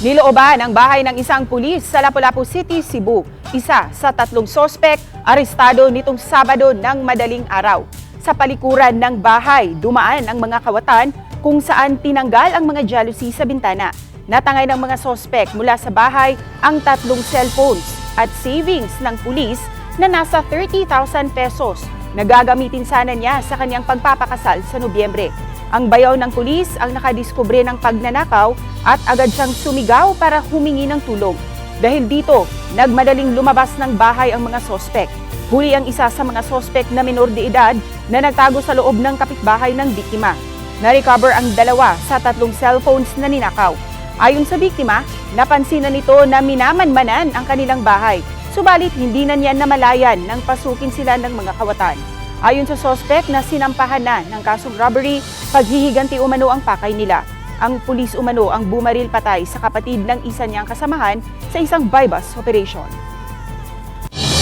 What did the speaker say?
Nilooban ang bahay ng isang pulis sa Lapu-Lapu City, Cebu. Isa sa tatlong sospek arestado nitong Sabado ng madaling araw. Sa palikuran ng bahay, dumaan ang mga kawatan kung saan tinanggal ang mga jealousy sa bintana. Natangay ng mga sospek mula sa bahay ang tatlong cellphones at savings ng pulis na nasa 30,000 pesos na gagamitin sana niya sa kanyang pagpapakasal sa Nobyembre. Ang bayaw ng pulis ang nakadiskubre ng pagnanakaw at agad siyang sumigaw para humingi ng tulong. Dahil dito, nagmadaling lumabas ng bahay ang mga sospek. Huli ang isa sa mga sospek na minor de edad na nagtago sa loob ng kapitbahay ng biktima. Na-recover ang dalawa sa tatlong cellphones na ninakaw. Ayon sa biktima, napansin na nito na minamanmanan ang kanilang bahay. Subalit hindi na niya namalayan nang pasukin sila ng mga kawatan. Ayon sa sospek na sinampahan na ng kasong robbery, paghihiganti umano ang pakay nila. Ang pulis umano ang bumaril patay sa kapatid ng isa niyang kasamahan sa isang buy-bus operation.